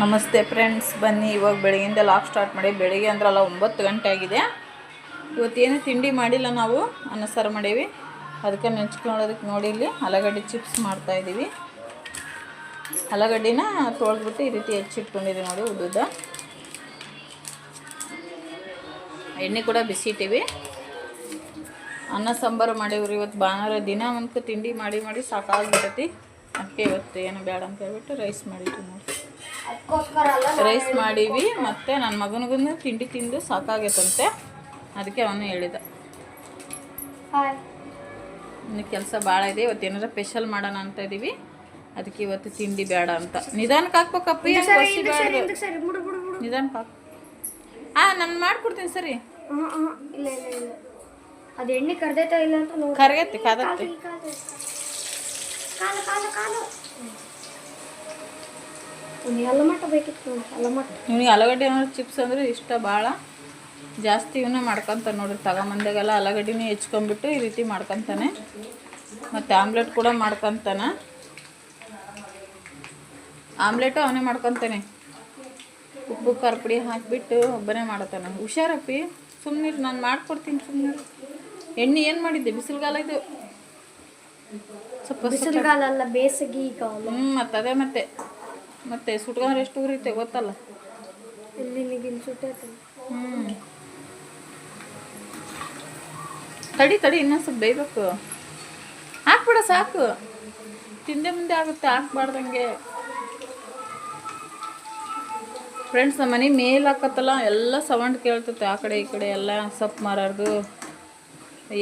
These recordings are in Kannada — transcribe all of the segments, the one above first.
ನಮಸ್ತೆ ಫ್ರೆಂಡ್ಸ್, ಬನ್ನಿ. ಇವಾಗ ಬೆಳಗ್ಗೆಯಿಂದ ಲಾಕ್ ಸ್ಟಾರ್ಟ್ ಮಾಡಿ ಬೆಳಿಗ್ಗೆ ಅಂದ್ರಲ್ಲ ಒಂಬತ್ತು ಗಂಟೆ ಆಗಿದೆ. ಇವತ್ತೇನು ತಿಂಡಿ ಮಾಡಿಲ್ಲ ನಾವು ಅನ್ನ ಸಾರು ಮಾಡೀವಿ. ಅದಕ್ಕೆ ನೆಂಚ್ಕೊಳ್ಳೋದಕ್ಕೆ ನೋಡಿ ಇಲ್ಲಿ ಆಲೂಗಡ್ಡೆ ಚಿಪ್ಸ್ ಮಾಡ್ತಾಯಿದ್ದೀವಿ ಆಲೂಗಡ್ಡಿನ ತೊಳೆದ್ಬಿಟ್ಟು ಈ ರೀತಿ ಹೆಚ್ಚಿಟ್ಕೊಂಡಿದ್ದೀವಿ ನೋಡಿ ಉದ್ದುದ್ದ. ಎಣ್ಣೆ ಕೂಡ ಬಿಸಿ ಇಟ್ಟಿವಿ ಅನ್ನ, ಸಾಂಬಾರು ಮಾಡೀವ್ರಿ ಇವತ್ತು ಭಾನುವಾರ ದಿನ. ಒಂದು ತಿಂಡಿ ಮಾಡಿ ಮಾಡಿ ಸಾಕಾಗ್ಬಿಟ್ಟೈತಿ. ಅದಕ್ಕೆ ಇವತ್ತು ಏನು ಬೇಡ ಅಂತ ಹೇಳ್ಬಿಟ್ಟು ರೈಸ್ ಮಾಡಿದ್ವಿ ನೋಡಿ. ಅಲ್ಲ ರೈಸ್ ಮಾಡೀವಿ ಮತ್ತು ನನ್ನ ಮಗನಿಗೂ ತಿಂಡಿ ತಿಂದು ಸಾಕಾಗೈತಂತೆ. ಅದಕ್ಕೆ ಅವನು ಹೇಳಿದ. ಇನ್ನು ಕೆಲಸ ಭಾಳ ಇದೆ ಇವತ್ತು ಏನಾರ ಸ್ಪೆಷಲ್ ಮಾಡೋಣ ಅಂತ ಇದ್ದೀವಿ ಅದಕ್ಕೆ ಇವತ್ತು ತಿಂಡಿ ಬೇಡ ಅಂತ. ನಿಧಾನಕ್ಕೆ ಹಾಕ್ಬೇಕಪ್ಪ ನಿಧಾನ ನಿಧಾನಕ್ಕೆ ಹಾಕು. ಹಾಂ ನಾನು ಮಾಡ್ಕೊಡ್ತೀನಿ ಸರಿ. ಅದು ಎಣ್ಣೆ ಕರ್ದೈತಾ ಇಲ್ಲ ಅಂತ ಕರಗೈತಿ ಕಾದತ್ತಿ. ಬೇಕಿತ್ತು ನೋಡಿ ಮಟ್ಟ ಆಲೂಗಡ್ಡೆ ಏನಾದ್ರು ಚಿಪ್ಸ್ ಅಂದರೆ ಇಷ್ಟ ಭಾಳ ಜಾಸ್ತಿ ಇವನ್ನ ಮಾಡ್ಕೊತಾನೆ ನೋಡ್ರಿ ತಗೊಂಬಂದಾಗೆಲ್ಲ ಆಲೂಗಡ್ಡಿನ ಹೆಚ್ಕೊಂಬಿಟ್ಟು ಈ ರೀತಿ ಮಾಡ್ಕೊತಾನೆ. ಮತ್ತು ಆಮ್ಲೆಟ್ ಕೂಡ ಮಾಡ್ಕೊತಾನೆ. ಆಮ್ಲೆಟು ಅವನೇ ಮಾಡ್ಕೊತಾನೆ. ಉಪ್ಪು ಖಾರ ಪುಡಿ ಹಾಕಿಬಿಟ್ಟು ಒಬ್ಬನೇ ಮಾಡ್ತಾನೆ. ಹುಷಾರಪ್ಪಿ ಸುಮ್ಮನೆ ನಾನು ಮಾಡ್ಕೊಡ್ತೀನಿ ಸುಮ್ಮನೆ ಎಣ್ಣೆ ಏನು ಮಾಡಿದ್ದೆ? ಬಿಸಿಲುಗಾಲ ಇದು. ಸ್ವಲ್ಪ ಬಿಸಿಲುಗಾಲ ಬೇಸಿಗೆ ಹ್ಞೂ ಮತ್ತು ಅದೇ ಮತ್ತೆ. ಮತ್ತೆ ಸುಟ್ಕೊಂಡ್ರೆ ಎಷ್ಟು ಉರಿತೆ ಗೊತ್ತಲ್ಲ? ಇಲ್ಲಿ ಸುಟ್ಟೈತೆ ಹ್ಮ್. ತಡಿ ತಡಿ ಇನ್ನೊಂದು ಸ್ವಲ್ಪ ಬೇಯಬೇಕು. ಹಾಕ್ಬಿಡ ಸಾಕು. ತಿಂದೆ ಮುಂದೆ ಆಗುತ್ತೆ ಹಾಕ್ಬಾರ್ದಂಗೆ. ಫ್ರೆಂಡ್ಸ್ ನಮ್ಮ ಮನೆ ಮೇಲೆ ಹಾಕತ್ತಲ್ಲ ಎಲ್ಲ ಸೌಂಡ್ ಕೇಳ್ತೈತೆ ಆ ಕಡೆ ಈ ಕಡೆ ಎಲ್ಲ ಸೊಪ್ಪು ಮಾರಾರ್ದು.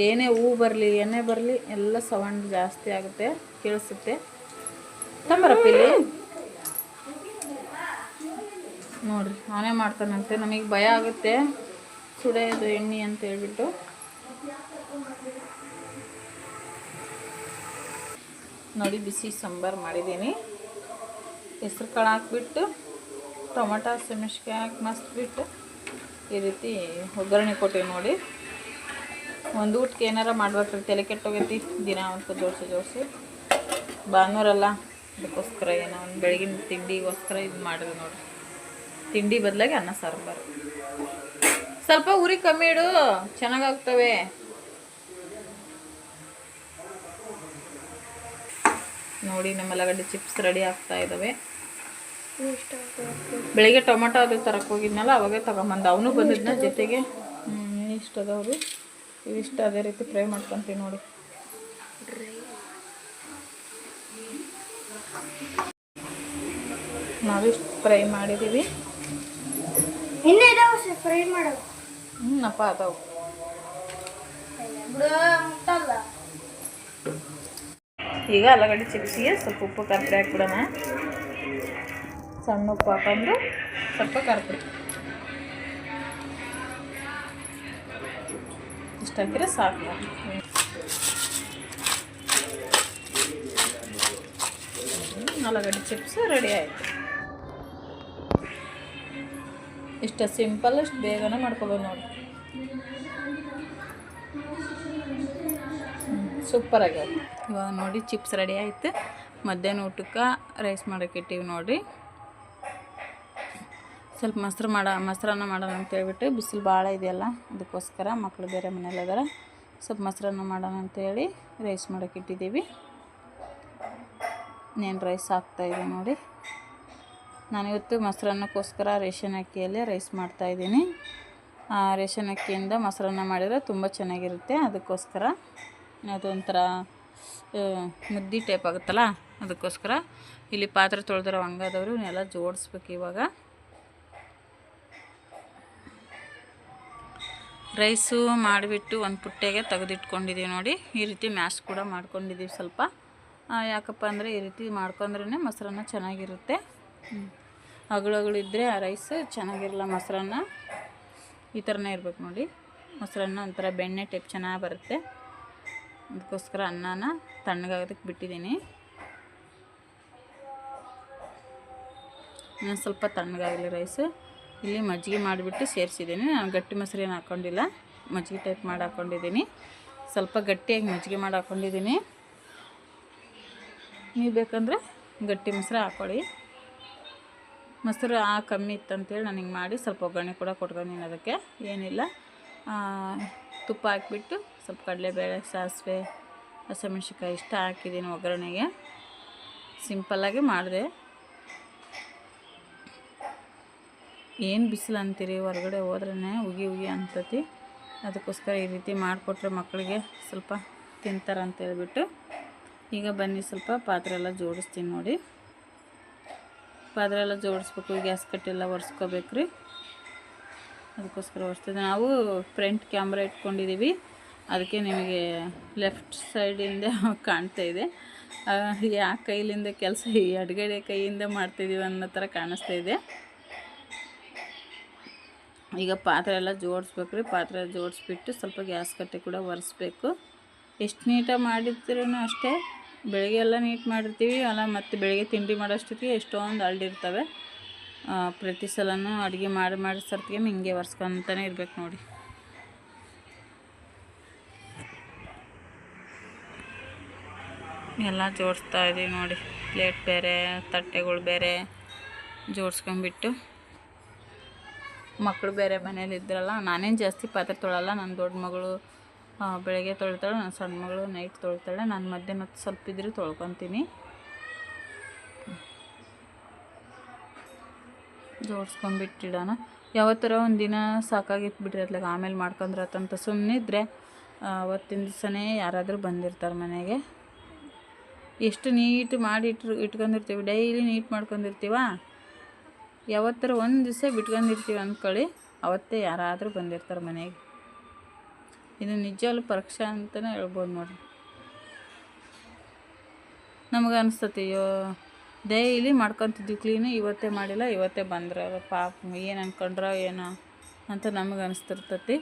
ಏನೇ ಹೂ ಬರಲಿ ಏನೇ ಬರಲಿ ಎಲ್ಲ ಸೌಂಡ್ ಜಾಸ್ತಿ ಆಗುತ್ತೆ ಕೇಳಿಸುತ್ತೆ. ತಂಬರಪ್ಪ ಇಲ್ಲಿ. ನೋಡ್ರಿ ನಾನೇ ಮಾಡ್ತಾನಂತೆ. ನಮಗೆ ಭಯ ಆಗುತ್ತೆ. ಸುಡೆಯೋದು ಎಣ್ಣೆ ಅಂತ ಹೇಳ್ಬಿಟ್ಟು. ನೋಡಿ, ಬಿಸಿ ಸಾಂಬಾರು ಮಾಡಿದ್ದೀನಿ. ಹೆಸ್ರು ಕಾಳು ಹಾಕ್ಬಿಟ್ಟು, ಟೊಮೆಟೊ ಹಸಿಮೆಣ್ಸಿಕಾಯಿ ಹಾಕಿ ಮಸ್ತ್ ಬಿಟ್ಟು ಈ ರೀತಿ ಒಗ್ಗರಣೆ ಕೊಟ್ಟಿವಿ ನೋಡಿ. ಒಂದು ಊಟಕ್ಕೆ ಏನಾರ ಮಾಡ್ಬೇಕ್ರಿ? ತಲೆ ಕೆಟ್ಟೋಗೈತಿ ದಿನ ಒಂದು ಜೋಡಿಸಿ ಜೋಡಿಸಿ. ಭಾನುವಾರಲ್ಲ ಅದಕ್ಕೋಸ್ಕರ ಏನೋ ಒಂದು ಬೆಳಗಿನ ತಿಂಡಿಗೋಸ್ಕರ ಇದು ಮಾಡಿದ್ವಿ ನೋಡ್ರಿ. ತಿಂಡಿ ಬದಲಾಗಿ ಅನ್ನ ಸಾಂಬಾರು. ಸ್ವಲ್ಪ ಉರಿ ಕಮ್ಮಿ ಇಡು ಚೆನ್ನಾಗಾಗ್ತವೆ. ನೋಡಿ ನಮ್ಮ ಆಲೂಗಡ್ಡೆ ಚಿಪ್ಸ್ ರೆಡಿ ಆಗ್ತಾ ಇದ್ದಾವೆ ಬೆಳಿಗ್ಗೆ ಟೊಮೆಟೊ ಅದು ತರಕ್ಕೆ ಹೋಗಿದ್ನಲ್ಲ ಅವಾಗೇ ತಗೊಂಬಂದ. ಅವನು ಬಂದಿದ್ನ ಜೊತೆಗೆ. ಇಷ್ಟ ಅದಾವ್ರಿ ಇವಿಷ್ಟ ಅದೇ ರೀತಿ ಫ್ರೈ ಮಾಡ್ಕೊತೀವಿ ನೋಡಿ. ನಾವಿಷ್ಟು ಫ್ರೈ ಮಾಡಿದ್ದೀವಿ. ಇನ್ನೂ ಇದಾವೆ ಫ್ರೈ ಮಾಡೋದು ಹ್ಞೂನಪ್ಪ ಅದಾವು. ಬಿಡು ಮುಟ್ಟಲ್ಲ. ಈಗ ಆಲೂಗಡ್ಡೆ ಚಿಪ್ಸಿಗೆ ಸ್ವಲ್ಪ ಉಪ್ಪು ಖಾರ ಪುಡಿ ಹಾಕ್ಬಿಡೋಣ. ಸಣ್ಣ ಉಪ್ಪು ಹಾಕೊಂಡು ಸ್ವಲ್ಪ ಖಾರ ಪುಡಿ ಇಷ್ಟು ಹಾಕಿದ್ರೆ ಸಾಕು. ನೋಡಿ. ಹ್ಮ್, ಆಲೂಗಡ್ಡೆ ಚಿಪ್ಸ್ ರೆಡಿ ಆಯಿತು. ಇಷ್ಟು ಸಿಂಪಲ್ ಅಷ್ಟು ಬೇಗನೆ ಮಾಡ್ಕೊಬೋದು ನೋಡಿ. ಸೂಪರ್ ಇವಾಗ ನೋಡಿ ಚಿಪ್ಸ್ ರೆಡಿ ಆಯಿತು. ಮಧ್ಯಾಹ್ನ ಊಟಕ್ಕೆ ರೈಸ್ ಮಾಡೋಕೆ ಇಟ್ಟಿವಿ ನೋಡಿರಿ. ಸ್ವಲ್ಪ ಮೊಸರು ಮಾಡ, ಮೊಸರನ್ನ ಮಾಡೋಣ ಅಂತ ಹೇಳ್ಬಿಟ್ಟು ಬಿಸಿಲು ಭಾಳ ಇದೆಯಲ್ಲ, ಅದಕ್ಕೋಸ್ಕರ ಮಕ್ಕಳು ಬೇರೆ ಮನೇಲಿ ಅದಾರ ಸ್ವಲ್ಪ ಮೊಸರನ್ನ ಮಾಡೋಣ ಅಂತೇಳಿ ರೈಸ್ ಮಾಡೋಕೆ ಇಟ್ಟಿದ್ದೀವಿ. ನೇನು ರೈಸ್ ಹಾಕ್ತಾಯಿದೆ ನೋಡಿ. ನಾನಿವತ್ತು ಮೊಸರನ್ನಕ್ಕೋಸ್ಕರ ರೇಷನ್ ಅಕ್ಕಿಯಲ್ಲೇ ರೈಸ್ ಮಾಡ್ತಾಯಿದ್ದೀನಿ ರೇಷನ್ ಅಕ್ಕಿಯಿಂದ ಮೊಸರನ್ನ ಮಾಡಿದರೆ ತುಂಬ ಚೆನ್ನಾಗಿರುತ್ತೆ. ಅದಕ್ಕೋಸ್ಕರ ಅದೊಂಥರ ಮುದ್ದೆ ಟೈಪ್ ಆಗುತ್ತಲ್ಲ, ಅದಕ್ಕೋಸ್ಕರ ಇಲ್ಲಿ ಪಾತ್ರೆ ತೊಳೆದಿರೋ ಹಂಗಾದವರು ಇವನ್ನೆಲ್ಲ ಜೋಡಿಸ್ಬೇಕು ಇವಾಗ. ರೈಸು ಮಾಡಿಬಿಟ್ಟು ಒಂದು ಪುಟ್ಟೆಗೆ ತೆಗೆದಿಟ್ಕೊಂಡಿದ್ದೀವಿ ನೋಡಿ. ಈ ರೀತಿ ಮ್ಯಾಶ್ ಕೂಡ ಮಾಡ್ಕೊಂಡಿದ್ದೀವಿ ಸ್ವಲ್ಪ. ಯಾಕಪ್ಪ ಅಂದರೆ ಈ ರೀತಿ ಮಾಡ್ಕೊಂಡ್ರೇ ಮೊಸರನ್ನ ಚೆನ್ನಾಗಿರುತ್ತೆ. ಹ್ಮ್. ಅಗಳು ಆ ರೈಸ್ ಚೆನ್ನಾಗಿರಲ್ಲ ಮೊಸರನ್ನ. ಈ ಥರನೇ ಇರಬೇಕು ನೋಡಿ. ಮೊಸರನ್ನ ಒಂಥರ ಬೆಣ್ಣೆ ಟೈಪ್ ಚೆನ್ನಾಗಿ ಬರುತ್ತೆ. ಅದಕ್ಕೋಸ್ಕರ ಅನ್ನನ ತಣ್ಣಗಾಗೋದಕ್ಕೆ ಬಿಟ್ಟಿದ್ದೀನಿ. ಇನ್ನೊಂದು ಸ್ವಲ್ಪ ತಣ್ಣಗಾಗಲಿ ರೈಸ್ ಇಲ್ಲಿ ಮಜ್ಜಿಗೆ ಮಾಡಿಬಿಟ್ಟು ಸೇರಿಸಿದ್ದೀನಿ. ನಾನು ಗಟ್ಟಿ ಮೊಸರು ಏನು ಹಾಕ್ಕೊಂಡಿಲ್ಲ ಮಜ್ಜಿಗೆ ಟೈಪ್ ಮಾಡಿ ಹಾಕ್ಕೊಂಡಿದ್ದೀನಿ ಸ್ವಲ್ಪ ಗಟ್ಟಿಯಾಗಿ ಮಜ್ಜಿಗೆ ಮಾಡಿ ಹಾಕ್ಕೊಂಡಿದ್ದೀನಿ ನೀವು ಬೇಕಂದರೆ ಗಟ್ಟಿ ಮೊಸರು ಹಾಕ್ಕೊಳ್ಳಿ ಮೊಸರು ಆ ಕಮ್ಮಿ ಇತ್ತಂತೇಳಿ ನಾನು ಹಿಂಗೆ ಮಾಡಿ ಸ್ವಲ್ಪ ಒಗ್ಗರಣೆ ಕೂಡ ಕೊಟ್ಕೊಂಡಿನಿ ಅದಕ್ಕೆ ಏನಿಲ್ಲ. ತುಪ್ಪ ಹಾಕಿಬಿಟ್ಟು ಸ್ವಲ್ಪ ಕಡಲೆಬೇಳೆ, ಸಾಸಿವೆ ಹಸಿಮೆಣ್ಸಿಕಾಯಿ ಇಷ್ಟ ಹಾಕಿದ್ದೀನಿ ಒಗ್ಗರಣೆಗೆ. ಸಿಂಪಲ್ಲಾಗಿ ಮಾಡಿದೆ. ಏನು ಬಿಸಿಲು ಅಂತೀರಿ? ಹೊರಗಡೆ ಹೋದ್ರೇ ಉಗಿ ಉಗಿ ಅಂತತಿ. ಅದಕ್ಕೋಸ್ಕರ ಈ ರೀತಿ ಮಾಡಿಕೊಟ್ರೆ ಮಕ್ಕಳಿಗೆ ಸ್ವಲ್ಪ ತಿಂತಾರೆ ಅಂತ ಈಗ ಬನ್ನಿ ಸ್ವಲ್ಪ ಪಾತ್ರೆ ಎಲ್ಲ ಜೋಡಿಸ್ತೀನಿ ನೋಡಿ. ಪಾತ್ರೆ ಎಲ್ಲ ಜೋಡಿಸ್ಬೇಕು ಗ್ಯಾಸ್ ಕಟ್ಟೆಲ್ಲ ಒರೆಸ್ಕೋಬೇಕು ರೀ ಅದಕ್ಕೋಸ್ಕರ ಒರೆಸ್ತಿದ್ದೆ. ನಾವು ಫ್ರಂಟ್ ಕ್ಯಾಮ್ರಾ ಇಟ್ಕೊಂಡಿದ್ದೀವಿ. ಅದಕ್ಕೆ ನಿಮಗೆ ಲೆಫ್ಟ್ ಸೈಡಿಂದ ಕಾಣ್ತಾ ಇದೆ. ಆ, ಕೈಲಿಂದ ಕೆಲಸ ಈ ಅಡುಗೆಡೆ ಕೈಯಿಂದ ಮಾಡ್ತಿದ್ದೀವಿ ಅನ್ನೋ ಥರ ಕಾಣಿಸ್ತಾ ಇದೆ. ಈಗ ಪಾತ್ರೆ ಎಲ್ಲ ಜೋಡಿಸ್ಬೇಕು ರೀ ಪಾತ್ರೆ ಜೋಡಿಸ್ಬಿಟ್ಟು ಸ್ವಲ್ಪ ಗ್ಯಾಸ್ ಕಟ್ಟೆ ಕೂಡ ಒರೆಸ್ಬೇಕು. ಎಷ್ಟು ನೀಟಾಗಿ ಮಾಡಿರ್ತೀರೂ ಅಷ್ಟೇ. ಬೆಳಗ್ಗೆ ಎಲ್ಲ ನೀಟ್ ಮಾಡಿರ್ತೀವಿ. ಅಲ್ಲ ಮತ್ತು ಬೆಳಗ್ಗೆ ತಿಂಡಿ ಮಾಡೋಷ್ಟೊತ್ತಿಗೆ ಎಷ್ಟೊಂದು ಅಲ್ಡಿರ್ತವೆ ಆ, ಪ್ರತಿ ಸಲನೂ ಅಡುಗೆ ಮಾಡಿ ಮಾಡಿ ಸರ್ತಿಗೆ ಹಿಂಗೆ ಒರೆಸ್ಕೊತಾನೆ ಇರ್ಬೇಕು ನೋಡಿ. ಎಲ್ಲ ಜೋಡಿಸ್ತಾ ಇದ್ದೀವಿ ನೋಡಿ. ಪ್ಲೇಟ್ ಬೇರೆ ತಟ್ಟೆಗಳು ಬೇರೆ ಜೋಡಿಸ್ಕೊಂಬಿಟ್ಟು ಮಕ್ಕಳು ಬೇರೆ ಮನೇಲಿ ಇದ್ರಲ್ಲ ನಾನೇನು ಜಾಸ್ತಿ ಪಾತ್ರೆ ತೊಳಲ್ಲ. ನನ್ನ ದೊಡ್ಡ ಮಗಳು ಬೆಳಗ್ಗೆ ತೊಳ್ತಾಳೆ, ನನ್ನ ಸಣ್ಣ ಮಗಳು ನೈಟ್ ತೊಳ್ತಾಳೆ. ನಾನು ಮಧ್ಯಾಹ್ನ ಸ್ವಲ್ಪ ಇದ್ರೆ ತೊಳ್ಕೊತೀನಿ. ಜೋಡಿಸ್ಕೊಂಡ್ಬಿಟ್ಟಿಡೋಣ. ಯಾವತ್ತರ ಒಂದು ದಿನ ಸಾಕಾಗಿತ್ತು ಬಿಡ್ರಿ ಅತ್ಲಾಗ ಆಮೇಲೆ ಮಾಡ್ಕೊಂಡ್ರತ್ತಂತ ಆತಂತ ಸುಮ್ಮನಿದ್ರೆ ಅವತ್ತಿನ ದಿವಸನೇ ಯಾರಾದರೂ ಬಂದಿರ್ತಾರೆ ಮನೆಗೆ. ಎಷ್ಟು ನೀಟ್ ಮಾಡಿ ಇಟ್ಟು ಇಟ್ಕೊಂಡಿರ್ತೀವಿ, ಡೈಲಿ ನೀಟ್ ಮಾಡ್ಕೊಂಡಿರ್ತೀವ? ಯಾವತ್ತರ ಒಂದು ದಿವಸ ಬಿಟ್ಕೊಂಡಿರ್ತೀವಿ ಅಂದ್ಕೊಳ್ಳಿ ಅವತ್ತೇ ಯಾರಾದರೂ ಬಂದಿರ್ತಾರೆ ಮನೆಗೆ. ಇದು ನಿಜವಾಗ್ಲೂ ಪರೀಕ್ಷೆ ಅಂತಲೇ ಹೇಳ್ಬೋದು ನೋಡಿರಿ. ನಮಗೆ ಅನಿಸ್ತತಿ, ಅಯ್ಯೋ ಡೈಲಿ ಮಾಡ್ಕೊತಿದ್ವಿ ಕ್ಲೀನು ಇವತ್ತೇ ಮಾಡಿಲ್ಲ, ಇವತ್ತೇ ಬಂದ್ರೆ ಪಾಪ, ಏನು ಅನ್ಕೊಂಡ್ರೋ ಏನೋ ಅಂತ ನಮಗೆ ಅನಿಸ್ತಿರ್ತತಿ.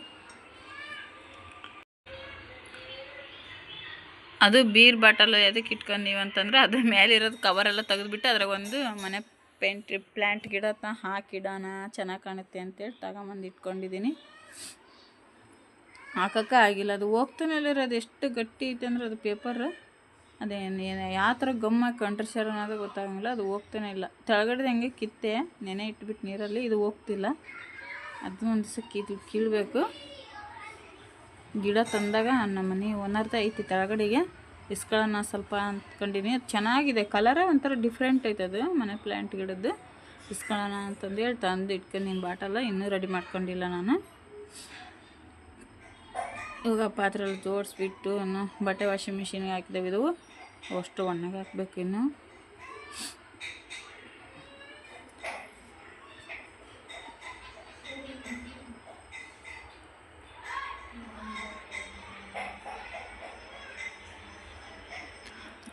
ಅದು ಬೀರ್ ಬಾಟಲ್ ಎದಕ್ಕೆ ಇಟ್ಕೊಂಡೀವಿ ಅಂತಂದ್ರೆ ಅದ್ರ ಮೇಲೆ ಇರೋದು ಕವರೆಲ್ಲ ತೆಗೆದುಬಿಟ್ಟು ಅದ್ರಾಗ ಒಂದು ಮನೆ ಪೇಂಟ್ ಪ್ಲ್ಯಾಂಟ್ ಗಿಡ ಹಾಕಿಡೋಣ ಚೆನ್ನಾಗಿ ಕಾಣುತ್ತೆ ಅಂತೇಳಿ ತಗೊಂಬಂದು ಇಟ್ಕೊಂಡಿದ್ದೀನಿ ಹಾಕಕ್ಕೆ ಆಗಿಲ್ಲ. ಅದು ಹೋಗ್ತಾನೆ ಅದು ಎಷ್ಟು ಗಟ್ಟಿ ಐತೆ ಅಂದ್ರೆ ಅದು ಪೇಪರ್ ಅದೇನು, ಏನು, ಯಾವ ಥರ ಗಮ್ಮ ಕಂಟ್ರಿಸ್ಯಾರ ಅನ್ನೋದು ಗೊತ್ತಾಗಂಗಿಲ್ಲ. ಅದು ಹೋಗ್ತಾನೆ ಇಲ್ಲ. ತೆಳಗಡೆದು ಹಂಗೆ ಕಿತ್ತೆ, ನೆನೆ ಇಟ್ಬಿಟ್ಟು ನೀರಲ್ಲಿ ಇದು ಹೋಗ್ತಿಲ್ಲ. ಅದು ಒಂದು ದಿವಸ ಕೀಳ್ ಕೀಳಬೇಕು. ಗಿಡ ತಂದಾಗ ನಮ್ಮ ಮನೆ ಒಂದರ್ಧ ಐತಿ ಕೆಳಗಡೆಗೆ ಇಸ್ಕೊಳ್ಳೋಣ ಸ್ವಲ್ಪ ಅಂದ್ಕೊಂಡಿನಿ. ಅದು ಚೆನ್ನಾಗಿದೆ. ಕಲರೇ ಒಂಥರ ಡಿಫ್ರೆಂಟ್ ಐತೆ ಅದು ಮನೆ ಪ್ಲ್ಯಾಂಟ್ ಗಿಡದ್ದು. ಇಸ್ಕೊಳ್ಳೋಣ ಅಂತಂದೇಳಿ ತಂದು ಇಟ್ಕೊಂಡು ನೀನು ಬಾಟಲ್ಲ ಇನ್ನೂ ರೆಡಿ ಮಾಡ್ಕೊಂಡಿಲ್ಲ ನಾನು. ಇವಾಗ ಪಾತ್ರೆಲಿ ಜೋಡಿಸ್ಬಿಟ್ಟು ಬಟ್ಟೆ ವಾಷಿಂಗ್ ಮಿಷಿನ್ಗೆ ಹಾಕಿದ್ದೇವೆ. ಇದು ಅಷ್ಟು ಒಣಗಿ ಹಾಕ್ಬೇಕು ಇನ್ನು.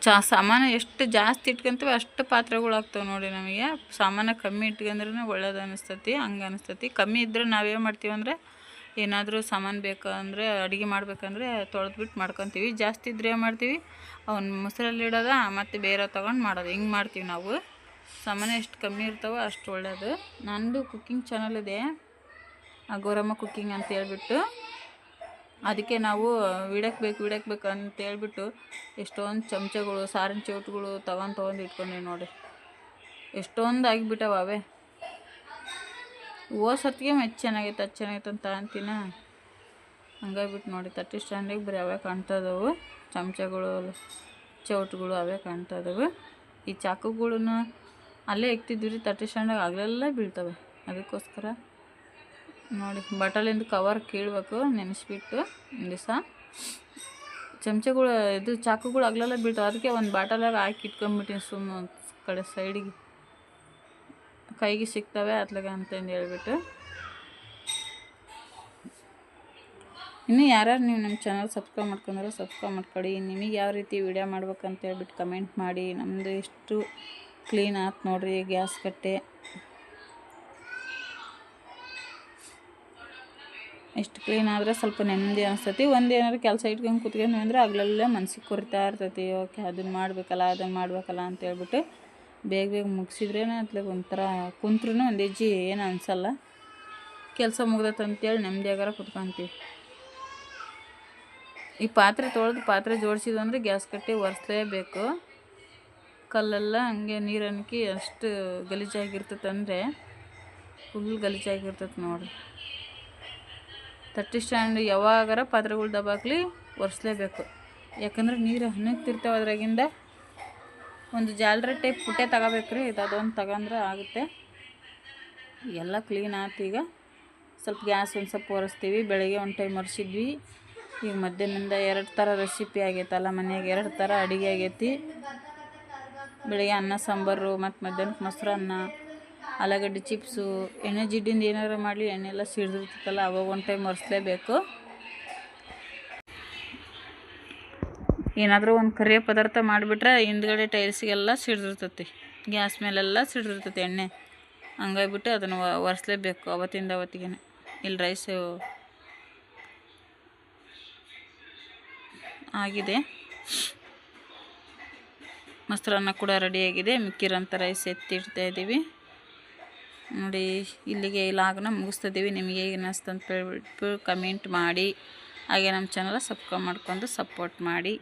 ಚಾ ಸಾಮಾನು ಎಷ್ಟು ಜಾಸ್ತಿ ಇಟ್ಕೊಂತೀವಿ ಅಷ್ಟು ಪಾತ್ರೆಗಳು ಆಗ್ತಾವೆ ನೋಡಿ ನಮಗೆ. ಸಾಮಾನು ಕಮ್ಮಿ ಇಟ್ಕೊಂಡ್ರೂ ಒಳ್ಳೇದು ಅನಿಸ್ತತಿ, ಹಂಗೆ ಅನಿಸ್ತತಿ. ಕಮ್ಮಿ ಇದ್ದರೆ ನಾವೇನು ಮಾಡ್ತೀವಿ ಅಂದರೆ ಏನಾದರೂ ಸಾಮಾನು ಬೇಕಂದರೆ ಅಡುಗೆ ಮಾಡ್ಬೇಕಂದ್ರೆ ತೊಳೆದ್ಬಿಟ್ಟು ಮಾಡ್ಕೊತೀವಿ. ಜಾಸ್ತಿ ಇದ್ರೆ ಮಾಡ್ತೀವಿ? ಅವ್ನ ಮೊಸರಲ್ಲಿ ಇಡೋದ? ಮತ್ತು ಬೇರೆ ತೊಗೊಂಡು ಮಾಡೋದು. ಹಿಂಗೆ ಮಾಡ್ತೀವಿ ನಾವು. ಸಾಮಾನು ಎಷ್ಟು ಕಮ್ಮಿ ಇರ್ತಾವೋ ಅಷ್ಟು ಒಳ್ಳೆಯದು ನಂದು ಕುಕ್ಕಿಂಗ್ ಚಾನಲ್ ಇದೆ. ಗೌರಮ್ಮ ಕುಕ್ಕಿಂಗ್ ಅಂತ ಹೇಳ್ಬಿಟ್ಟು. ಅದಕ್ಕೆ ನಾವು ವಿಡಕ್ಕೆ ಬೇಕು ವಿಡಕ್ಕೆ ಬೇಕು ಅಂತ ಹೇಳ್ಬಿಟ್ಟು ಎಷ್ಟೊಂದು ಚಮಚಗಳು, ಸಾರಿನ ಚೌಟ್ಗಳು ತಗೊಂಡು ತೊಗೊಂಡು ಇಟ್ಕೊಂಡೀವಿ ನೋಡಿ. ಎಷ್ಟೊಂದು ಆಗಿಬಿಟ್ಟವ ಅವೇ. ಓ ಮೆಚ್ಚು ಚೆನ್ನಾಗೈತೆ, ಅದು ಚೆನ್ನಾಗೈತೆ ಅಂತ ಅಂತೀನ? ಹಂಗಾಗ್ಬಿಟ್ಟು ನೋಡಿ, ತಟ್ಟಿ ಸ್ಟ್ಯಾಂಡಿಗೆ ಬರೀ ಅವೇ ಕಾಣ್ತದವು, ಚಮಚಗಳು, ಚೌಟ್ಗಳು ಅವೇ ಕಾಣ್ತದವು. ಈ ಚಾಕುಗಳನ್ನ ಅಲ್ಲೇ ಇಕ್ತಿದ್ವಿ ರೀ ತಟ್ಟಿ ಸ್ಟ್ಯಾಂಡಾಗ ಆಗಲೆಲ್ಲ ಬೀಳ್ತವೆ. ಅದಕ್ಕೋಸ್ಕರ ನೋಡಿ, ಬಟಲಿಂದ ಕವರ್ ಕೀಳ್ಬೇಕು, ನೆನೆಸ್ಬಿಟ್ಟು ದಿವಸ. ಚಮಚಗಳು, ಇದು ಚಾಕುಗಳು ಆಗಲೆಲ್ಲ ಬೀಳ್ತಾವೆ, ಅದಕ್ಕೆ ಒಂದು ಬಾಟಲಾಗ ಹಾಕಿ ಇಟ್ಕೊಂಬಿಟ್ಟಿನಿ ಸುಮ್ಮನೆ ಕಡೆ ಸೈಡಿಗೆ ಕೈಗೆ ಸಿಗ್ತವೆ ಅತ್ಲಗೆ ಅಂತಂದು ಹೇಳ್ಬಿಟ್ಟು. ಇನ್ನು ಯಾರ್ಯಾರು ನೀವು ನಮ್ಮ ಚಾನಲ್ ಸಬ್ಸ್ಕ್ರೈಬ್ ಮಾಡ್ಕೊಂಡ್ರೆ ಸಬ್ಸ್ಕ್ರೈಬ್ ಮಾಡ್ಕೊಳ್ಳಿ ನಿಮಗೆ ಯಾವ ರೀತಿ ವಿಡಿಯೋ ಮಾಡ್ಬೇಕಂತ ಹೇಳ್ಬಿಟ್ಟು ಕಮೆಂಟ್ ಮಾಡಿ. ನಮ್ಮದು ಎಷ್ಟು ಕ್ಲೀನ್ ಆಯ್ತು ನೋಡ್ರಿ ಗ್ಯಾಸ್ ಕಟ್ಟೆ ಎಷ್ಟು ಕ್ಲೀನ್ ಆದರೆ ಸ್ವಲ್ಪ ನೆಮ್ಮದಿ ಅನಿಸ್ತೈತಿ. ಒಂದು ಏನಾದ್ರು ಕೆಲಸ ಇಟ್ಕೊಂಡು ಕೂತ್ಕೊಂಡು ಅಂದರೆ ಆಗಲಲ್ಲೇ ಮನ್ಸಿಗೆ ಕೊರಿತಾ ಇರ್ತೈತಿ. ಓಕೆ ಅದನ್ನು ಮಾಡಬೇಕಲ್ಲ ಅದನ್ನು ಮಾಡಬೇಕಲ್ಲ ಅಂತ ಹೇಳ್ಬಿಟ್ಟು ಬೇಗ ಬೇಗ ಮುಗಿಸಿದ್ರೆ ಅತ್ಲಾಗ ಒಂಥರ ಕುಂತ್ರೂ ಒಂದು ಹೆಜ್ಜೆ ಏನು ಅನಿಸಲ್ಲ. ಕೆಲಸ ಮುಗ್ದೈತೆ ಅಂತೇಳಿ ನೆಮ್ಮದಿಯಾಗಾರ ಕುತ್ಕೊಂತೀವಿ. ಈ ಪಾತ್ರೆ ತೊಳೆದು ಪಾತ್ರೆ ಜೋಡಿಸಿದ್ವಿ ಅಂದರೆ ಗ್ಯಾಸ್ ಕಟ್ಟಿ ಒರೆಸ್ಲೇಬೇಕು. ಕಲ್ಲೆಲ್ಲ ಹಂಗೆ ನೀರು ಅನ್ಕಿ ಅಷ್ಟು ಗಲೀಜಾಗಿರ್ತದೆ ಅಂದರೆ ಫುಲ್ ಗಲೀಜಾಗಿರ್ತದೆ ನೋಡಿರಿ. ತಟ್ಟಿ ಸ್ಟ್ಯಾಂಡ್ ಯಾವಾಗಾರ ಪಾತ್ರೆಗಳು ದಬಾಕ್ಲಿ ಒರೆಸ್ಲೇಬೇಕು. ಯಾಕಂದ್ರೆ ನೀರು ಹನಿತಿರ್ತಾವೆ ಅದ್ರಾಗಿಂದ. ಒಂದು ಜಾಲರಿ ಟೈಪ್ ಪುಟ್ಟೆ ತಗೋಬೇಕು ರೀ ಇದು ಅದೊಂದು ತಗೊಂಡ್ರೆ ಆಗುತ್ತೆ. ಎಲ್ಲ ಕ್ಲೀನ್ ಆಯ್ತು ಈಗ. ಸ್ವಲ್ಪ ಗ್ಯಾಸ್ ಒಂದು ಸ್ವಲ್ಪ ಒರೆಸ್ತೀವಿ. ಬೆಳಗ್ಗೆ ಒಂದು ಟೈಮ್ ಒರೆಸಿದ್ವಿ. ಈಗ ಮಧ್ಯಾಹ್ನದಿಂದ ಎರಡು ಥರ ರೆಸಿಪಿ ಆಗೈತಲ್ಲ ಮನೆಯಾಗ, ಎರಡು ಥರ ಅಡುಗೆ ಆಗೈತಿ. ಬೆಳಿಗ್ಗೆ ಅನ್ನ, ಸಾಂಬಾರು ಮತ್ತು ಮಧ್ಯಾಹ್ನಕ್ಕೆ ಮೊಸರನ್ನ ಆಲೂಗಡ್ಡೆ ಚಿಪ್ಸು ಎಣ್ಣೆ ಜಿಡ್ಡಿಂದ ಏನಾರು ಮಾಡಲಿ, ಎಣ್ಣೆ ಎಲ್ಲ ಸಿಡ್ದಿರ್ತೈತಲ್ಲ, ಅವಾಗ ಒಂದು ಟೈಮ್ ಒರೆಸ್ಲೇಬೇಕು. ಏನಾದರೂ ಒಂದು ಕರಿಯ ಪದಾರ್ಥ ಮಾಡಿಬಿಟ್ರೆ ಹಿಂದ್ಗಡೆ ಟೈಲ್ಸಿಗೆಲ್ಲ ಸಿಡ್ದಿರ್ತೈತಿ. ಗ್ಯಾಸ್ ಮೇಲೆಲ್ಲ ಸಿಡ್ದಿರ್ತೈತಿ ಎಣ್ಣೆ. ಹಂಗಾಗ್ಬಿಟ್ಟು ಅದನ್ನು ಒರೆಸ್ಲೇಬೇಕು ಅವತ್ತಿಂದ ಅವತ್ತಿಗೆ ಇಲ್ಲಿ ರೈಸು ಆಗಿದೆ. ಮೊಸರನ್ನ ಕೂಡ ರೆಡಿಯಾಗಿದೆ ಮಿಕ್ಕಿರೋಂಥ ರೈಸ್ ಎತ್ತಿಡ್ತಾ ಇದ್ದೀವಿ ನೋಡಿ, ಇಲ್ಲಿಗೆ ಲಾಗ್ನ ಮುಗಿಸ್ತಿದ್ದೀವಿ ನಿಮಗೆ ಏನು ಅನಿಸ್ತು ಅಂತ ಹೇಳ್ಬಿಟ್ಟು ಕಮೆಂಟ್ ಮಾಡಿ. ಹಾಗೆ ನಮ್ಮ ಚಾನಲ್ ಸಬ್ಸ್ಕ್ರೈಬ್ ಮಾಡ್ಕೊಂಡು ಸಪೋರ್ಟ್ ಮಾಡಿ.